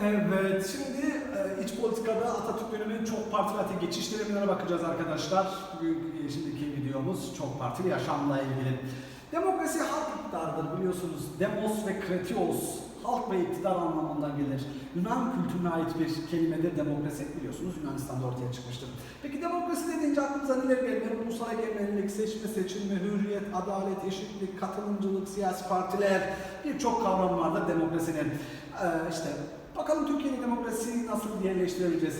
Evet, şimdi e, iç politikada Atatürk döneminin çok partili hatta geçiş dönemlerine bakacağız arkadaşlar. Bugün e, şimdiki videomuz çok partili yaşamla ilgili. Demokrasi halk iktidarıdır biliyorsunuz. Demos ve kretios halk ve iktidar anlamından gelir. Yunan kültürüne ait bir kelimedir demokrasi biliyorsunuz Yunanistan'da ortaya çıkmıştır. Peki demokrasi dediğince aklımıza neler gelir? Ulusal egemenlik, seçme, seçilme, hürriyet, adalet, eşitlik, katılımcılık, siyasi partiler birçok kavram vardır demokrasinin. Ee, işte bakalım Türkiye'de demokrasiyi nasıl yerleştirebileceğiz?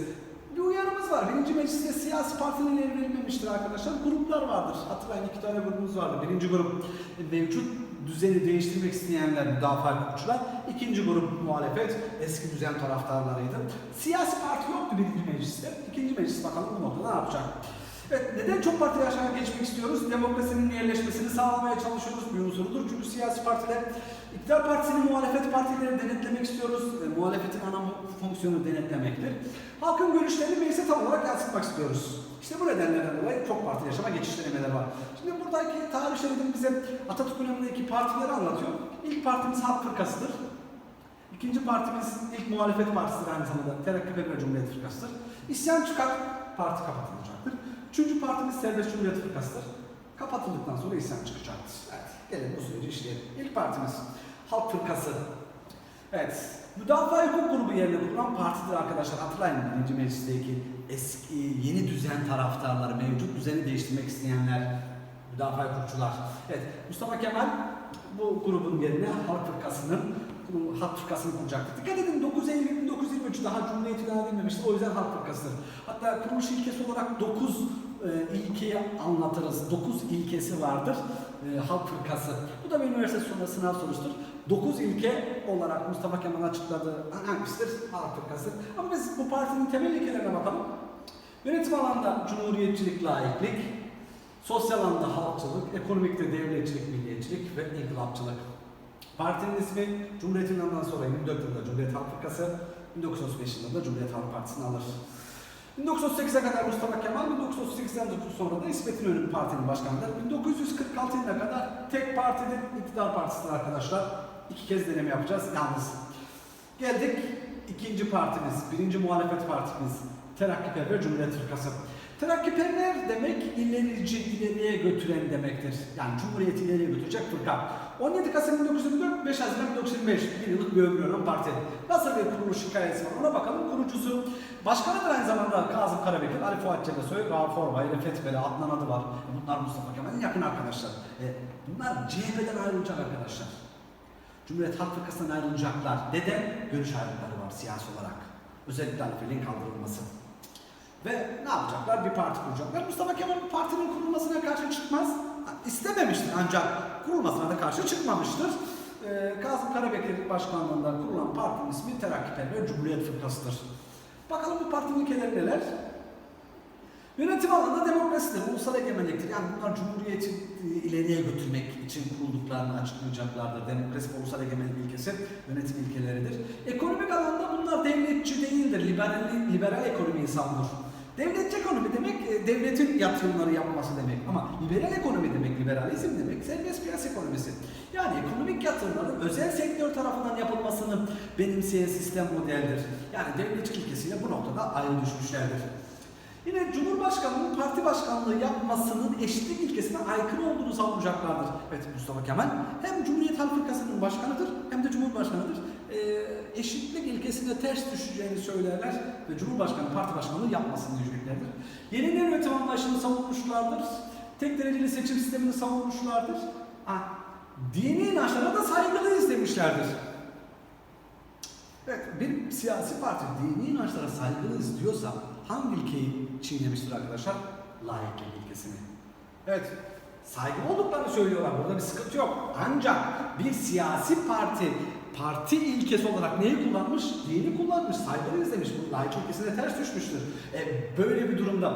Bir uyarımız var. Birinci mecliste siyasi partiler yer verilmemiştir arkadaşlar. Gruplar vardır. Hatırlayın iki tane grubumuz vardı. Birinci grup e, mevcut düzeni değiştirmek isteyenler, müdafaa hukukçular. İkinci grup muhalefet, eski düzen taraftarlarıydı. Siyasi parti yoktu birinci mecliste. İkinci meclis bakalım bu noktada ne yapacak? Evet, neden çok partili yaşama geçmek istiyoruz? Demokrasinin yerleşmesini sağlamaya çalışıyoruz. Bir unsurudur. Çünkü siyasi partiler, iktidar partisini muhalefet partileri denetlemek istiyoruz. E, muhalefetin ana fonksiyonu denetlemektir. Halkın görüşlerini meclise tam olarak yansıtmak istiyoruz. İşte bu nedenlerden dolayı çok partili yaşama geçiş denemeleri var. Şimdi buradaki tarih şeridim bize Atatürk dönemindeki partileri anlatıyor. İlk partimiz Halk Fırkası'dır. İkinci partimiz ilk muhalefet partisidir aynı zamanda. Terakkiper ve Cumhuriyet Fırkası'dır. İsyan çıkar, parti kapatılacaktır. Üçüncü partimiz Serbest Cumhuriyet Fırkası'dır. Kapatıldıktan sonra isyan çıkacaktır. Evet, gelin bu süreci işleyelim. İlk partimiz Halk Fırkası. Evet, Müdafaa Hukuk Grubu yerine kurulan partidir arkadaşlar. Hatırlayın birinci meclisteki eski, yeni düzen taraftarları, mevcut düzeni değiştirmek isteyenler, müdafaa hukukçular. Evet, Mustafa Kemal bu grubun yerine Halk Fırkası'nın Halk Fırkası'nı kuracaktır. Dikkat edin 9 Eylül 1923 daha Cumhuriyet ilan edilmemiştir. O yüzden Halk Fırkası'dır. Hatta kuruluş ilkesi olarak 9 e, ilkeyi anlatırız. 9 ilkesi vardır e, Halk Fırkası. Bu da bir üniversite sonunda sınav sorusudur. 9 ilke olarak Mustafa Kemal açıkladığı hangisidir? Halk Fırkası. Ama biz bu partinin temel ilkelerine bakalım. Yönetim alanında cumhuriyetçilik, laiklik, sosyal alanda halkçılık, ekonomikte devletçilik, milliyetçilik ve inkılapçılık. Partinin ismi Cumhuriyet'in sonra 24 yılında Cumhuriyet Halk Fırkası, 1935 yılında Cumhuriyet Halk Partisi'ni alır. 1938'e kadar Mustafa Kemal, 1938'den sonra da İsmet İnönü partinin başkanıdır. 1946 yılına kadar tek partidir, iktidar partisidir arkadaşlar. İki kez deneme yapacağız yalnız. Geldik ikinci partimiz, birinci muhalefet partimiz Terakkiper ve Cumhuriyet Fırkası. Terakkiperler demek ilerici, ileriye götüren demektir. Yani Cumhuriyeti ileriye götürecek fırka. 17 Kasım 1924, 5 Haziran 1925 bir yıllık bir ömrü olan parti. Nasıl bir kuruluş hikayesi var ona bakalım. Kurucusu, başkanıdır aynı zamanda Kazım Karabekir, Ali Fuat Cebesoy, Rauf Orbay, Refet Beli, Adnan Adıvar. Bunlar Mustafa Kemal'in yakın arkadaşlar. E, bunlar CHP'den ayrılacak arkadaşlar. Cumhuriyet Halk Fırkası'ndan ayrılacaklar. Neden? Görüş ayrılıkları var siyasi olarak. Özellikle halifeliğin kaldırılması. Ve ne yapacaklar? Bir parti kuracaklar. Mustafa Kemal bu partinin kurulmasına karşı çıkmaz. İstememiştir ancak kurulmasına da karşı çıkmamıştır. Ee, Kazım Karabekir başkanlığında kurulan partinin ismi Terakkiper ve Cumhuriyet Fırkası'dır. Bakalım bu partinin ilkeleri neler? Yönetim alanında demokrasidir, ulusal egemenliktir. Yani bunlar cumhuriyeti ileriye götürmek için kurulduklarını açıklayacaklardır. Demokrasi ve ulusal egemenlik ilkesi yönetim ilkeleridir. Ekonomik alanda bunlar devletçi değildir, liberal, liberal ekonomiyi savunur. Devletçi ekonomi demek e, devletin yatırımları yapması demek. Ama liberal ekonomi demek, liberalizm demek serbest piyasa ekonomisi. Yani ekonomik yatırımların özel sektör tarafından yapılmasını benimseyen sistem modeldir. Yani devletçi ilkesiyle bu noktada ayrı düşmüşlerdir. Yine Cumhurbaşkanı'nın parti başkanlığı yapmasının eşitlik ilkesine aykırı olduğunu savunacaklardır. Evet Mustafa Kemal hem Cumhuriyet Halk Fırkası'nın başkanıdır hem de Cumhurbaşkanıdır. Ee, eşitlik ilkesine ters düşeceğini söylerler ve Cumhurbaşkanı parti başkanlığı yapmasını diyeceklerdir. Yeniden yönetim anlayışını savunmuşlardır. Tek dereceli seçim sistemini savunmuşlardır. Ha, dini inançlara da saygılıyız demişlerdir. Evet, bir siyasi parti dini inançlara saygılıyız diyorsa hangi ilkeyi çiğnemiştir arkadaşlar? Laiklik ilkesini. Evet, saygılı olduklarını söylüyorlar. Burada bir sıkıntı yok. Ancak bir siyasi parti parti ilkesi olarak neyi kullanmış? Dini kullanmış, saygılıyız demiş. Bu laiklik ilkesine ters düşmüştür. E, böyle bir durumda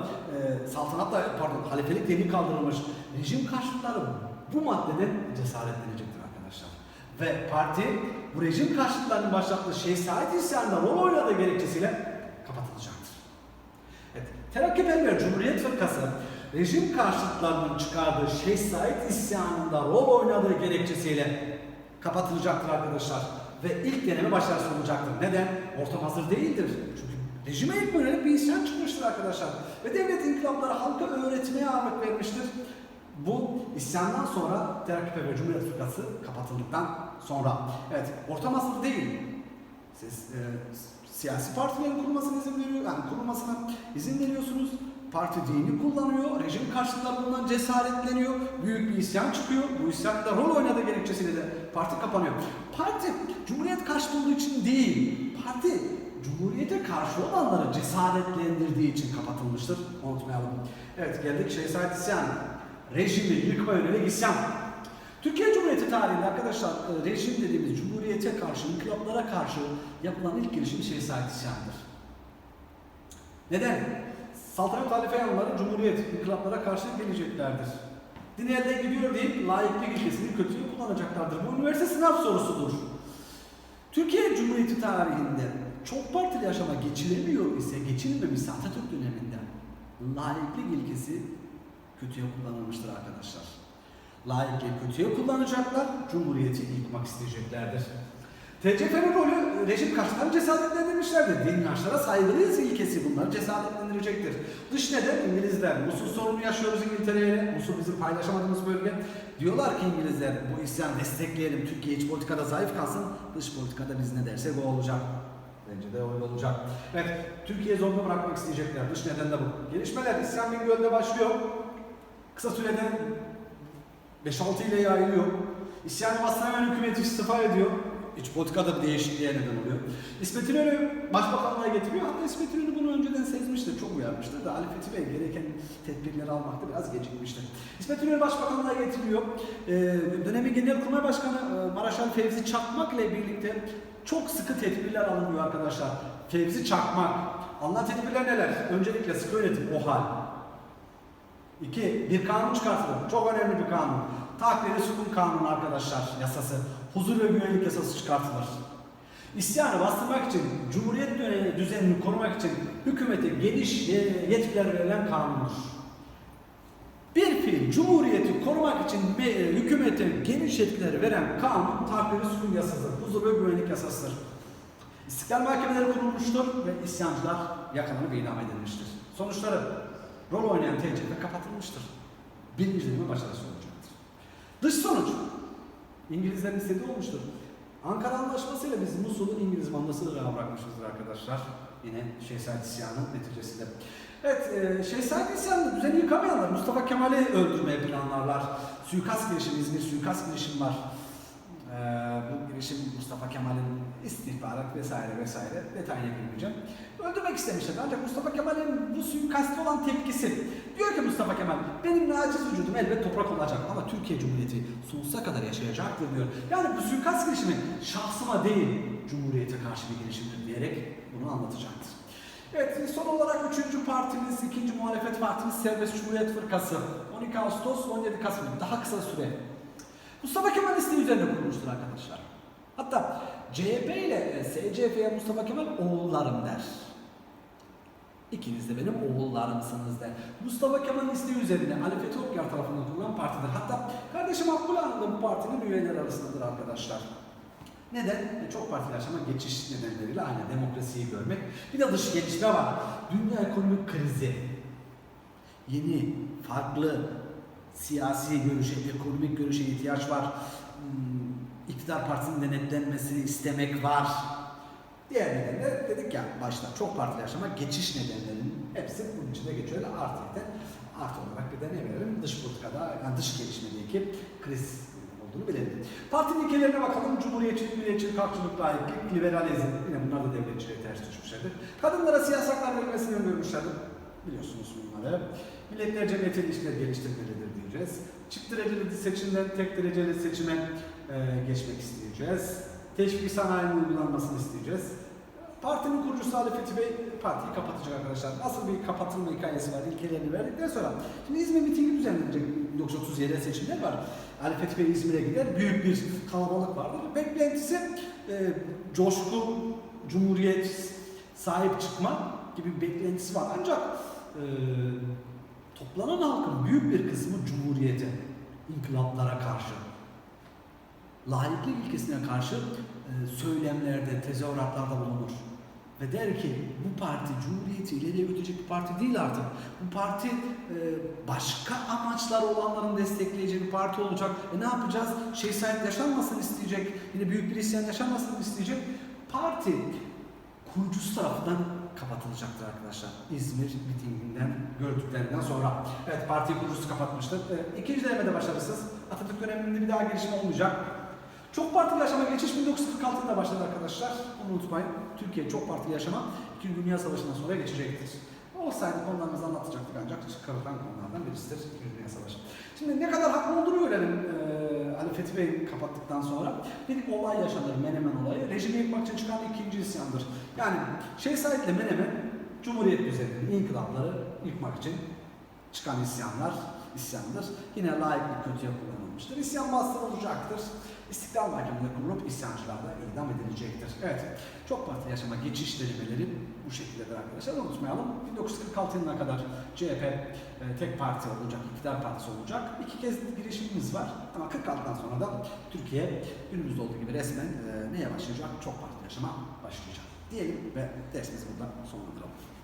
e, saltanatla, pardon, halifelik dini kaldırılmış. Rejim karşıtları bu maddeden cesaretlenecektir arkadaşlar. Ve parti bu rejim karşıtlarının başlattığı Said isyanında rol oynadığı gerekçesiyle kapatılacaktır. Evet, Terakkiperver Cumhuriyet Fırkası rejim karşıtlarının çıkardığı Said isyanında rol oynadığı gerekçesiyle kapatılacaktır arkadaşlar. ve ilk deneme başarısız olacaktır. Neden? Ortam hazır değildir. Çünkü rejime ilk yönelik bir isyan çıkmıştır arkadaşlar. Ve devlet inkılapları halka öğretmeye ağırlık vermiştir. Bu isyandan sonra TRKP ve Cumhuriyet Fırkası kapatıldıktan sonra. Evet, ortam hazır değil. Siz e, siyasi partilerin kurulmasına izin veriyor, yani kurulmasına izin veriyorsunuz. Parti dini kullanıyor, rejim karşısında bulunan cesaretleniyor, büyük bir isyan çıkıyor. Bu isyanda rol oynadığı gerekçesiyle de parti kapanıyor. Parti Cumhuriyet karşıtı olduğu için değil, parti Cumhuriyete karşı olanları cesaretlendirdiği için kapatılmıştır. Unutmayalım. Evet geldik Şehzade isyanı. Rejimi yıkma yönelik isyan. Türkiye Cumhuriyeti tarihinde arkadaşlar e, rejim dediğimiz cumhuriyete karşı, inkılaplara karşı yapılan ilk girişim Şehzade isyanıdır. Neden? Saltanat halife yanları cumhuriyet, inkılaplara karşı geleceklerdir. Din elden gidiyor deyip laiklik ilkesini kötüye kullanacaklardır. Bu üniversite sınav sorusudur. Türkiye Cumhuriyeti tarihinde çok partili yaşama geçilemiyor ise, geçilmemişse Atatürk döneminde laiklik ilkesi kötüye kullanılmıştır arkadaşlar. Laikliği kötüye kullanacaklar, Cumhuriyeti yıkmak isteyeceklerdir. TCF'nin rolü rejim karşıtlarını cesaretlendirmişlerdir. Din inançlara saygılıyız ilkesi bunları cesaretlendirecektir. Dış neden? İngilizler. Musul sorunu yaşıyoruz İngiltere'ye. Musul bizim paylaşamadığımız bölge. Diyorlar ki İngilizler bu isyan destekleyelim. Türkiye iç politikada zayıf kalsın. Dış politikada biz ne dersek o olacak. Bence de öyle olacak. Evet, Türkiye zorunda bırakmak isteyecekler. Dış neden de bu. Gelişmeler İslam Bingöl'de başlıyor. Kısa sürede 5-6 ile yayılıyor. İsyanı bastıran hükümet istifa ediyor. İç politikada bir değişikliğe neden oluyor. İsmet İnönü başbakanlığa getiriyor. Hatta İsmet İnönü bunu önceden sezmiştir, çok uyarmıştır da Ali Fethi Bey gereken tedbirleri almakta biraz gecikmiştir. İsmet İnönü başbakanlığa getiriyor. Ee, dönemin Genelkurmay Başkanı e, Maraşal Fevzi Çakmak ile birlikte çok sıkı tedbirler alınıyor arkadaşlar. Fevzi Çakmak. Alınan tedbirler neler? Öncelikle sıkı yönetim, o hal. İki, bir kanun çıkartılır. Çok önemli bir kanun. Takviri sukun kanunu arkadaşlar yasası. Huzur ve güvenlik yasası çıkartılır. İsyanı bastırmak için, Cumhuriyet dönemi düzenini korumak için hükümete geniş e, yetkiler verilen kanundur. Bir fiil Cumhuriyeti korumak için me- hükümete geniş yetkiler veren kanun takviri sukun yasasıdır. Huzur ve güvenlik yasasıdır. İstiklal mahkemeleri kurulmuştur ve isyancılar yakalanıp idam edilmiştir. Sonuçları rol oynayan TCP kapatılmıştır. Birinci deneme başarısı olacaktır. Dış sonuç İngilizlerin istediği olmuştur. Ankara Anlaşması'yla biz Musul'u İngiliz mandası Irak'a bırakmışızdır arkadaşlar. Yine Şehzade İsyanı'nın neticesinde. Evet, e, Şehzade İsyanı'nı düzeni yıkamayanlar Mustafa Kemal'i öldürmeye planlarlar. Suikast girişimi, İzmir suikast girişimi var. Ee, bu girişim Mustafa Kemal'in istihbarat vesaire vesaire detayına girmeyeceğim. Öldürmek istemişler ancak Mustafa Kemal'in bu suikaste olan tepkisi diyor ki Mustafa Kemal benim naciz vücudum elbet toprak olacak ama Türkiye Cumhuriyeti sonsuza kadar yaşayacaktır diyor. Yani bu suikast girişimi şahsıma değil Cumhuriyete karşı bir girişimdir diyerek bunu anlatacaktır. Evet son olarak üçüncü partimiz, ikinci muhalefet partimiz Serbest Cumhuriyet Fırkası. 12 Ağustos 17 Kasım daha kısa süre Mustafa Kemal isteği üzerine kurulmuştur arkadaşlar. Hatta CHP ile e, SCP'ye Mustafa Kemal oğullarım der. İkiniz de benim oğullarımsınız der. Mustafa Kemal'in isteği üzerine Ali Fethi Okyar tarafından kurulan partidir. Hatta kardeşim Abdullah da bu partinin üyeleri arasındadır arkadaşlar. Neden? E, Çok partili yaşama geçiş nedenleriyle aynı demokrasiyi görmek. Bir de dış gelişme var. Dünya ekonomik krizi. Yeni, farklı, siyasi görüşe, ekonomik görüşe ihtiyaç var. Hmm, İktidar partisinin denetlenmesini istemek var. Diğer nedenler dedik ya başta çok partili yaşama geçiş nedenlerinin hepsi bunun içinde geçiyor. Artı eten, artı olarak bir de ne verelim? Dış politikada, yani dış gelişmedeki kriz olduğunu bilelim. Partinin ilkelerine bakalım. Cumhuriyetçilik, milliyetçilik, halkçılık, layıklık, liberalizm. Yine bunlar da devletçiliğe ters düşmüşlerdir. Kadınlara siyasi haklar verilmesini öngörmüşlerdir. Biliyorsunuz bunları. Milletler cemiyeti ilişkiler geliştirmelidir diyeceğiz. Çift dereceli seçimden tek dereceli seçime e, geçmek isteyeceğiz. Teşvik sanayinin uygulanmasını isteyeceğiz. Partinin kurucusu Ali Fethi Bey partiyi kapatacak arkadaşlar. Nasıl bir kapatılma hikayesi var ilkelerini verdikten sonra. Şimdi İzmir mitingi düzenlenecek 1930 yerel seçimler var. Ali Fethi Bey İzmir'e gider. Büyük bir kalabalık vardır. Beklentisi e, coşku, cumhuriyet, sahip çıkma gibi bir beklentisi var. Ancak e, toplanan halkın büyük bir kısmı cumhuriyete, inkılaplara karşı. Laiklik ilkesine karşı e, söylemlerde, tezahüratlarda bulunur. Ve der ki bu parti Cumhuriyeti ileriye götürecek bir parti değil artık. Bu parti e, başka amaçları olanların destekleyeceği bir parti olacak. E ne yapacağız? Şeyh Said yaşanmasını isteyecek. Yine büyük bir isyan yaşanmasını isteyecek. Parti kurucusu tarafından kapatılacaktır arkadaşlar. İzmir mitinginden gördüklerinden sonra. Evet parti kurucusu kapatmıştır. E, ikinci denemede başarısız. Atatürk döneminde bir daha girişim olmayacak. Çok partili yaşama geçiş 1946 yılında başladı arkadaşlar. Bunu unutmayın. Türkiye çok partili yaşama 2. Dünya Savaşı'ndan sonra geçecektir. Olsaydı konularımızı anlatacaktık ancak çıkarılan konulardan birisidir 2. Dünya Savaşı. Şimdi ne kadar haklı olduğunu görelim ee, Ali Fethi Bey kapattıktan sonra. Bir olay yaşanır Menemen olayı. Rejimi yıkmak için çıkan ikinci isyandır. Yani ile Menemen Cumhuriyet düzenini, inkılapları yıkmak için çıkan isyanlar, isyandır. Yine layıklık kötüye kullanılmıştır. İsyan bastırılacaktır. İstiklal Mahkemeleri kurulup isyancılar da idam edilecektir. Evet, çok partili yaşama geçiş denemeleri bu şekildedir arkadaşlar. Unutmayalım, 1946 yılına kadar CHP e, tek parti olacak, iktidar partisi olacak. İki kez girişimimiz var ama 46'dan sonra da Türkiye günümüzde olduğu gibi resmen e, neye başlayacak? Çok partili yaşama başlayacak. Diyelim ve dersimizi burada sonlandıralım.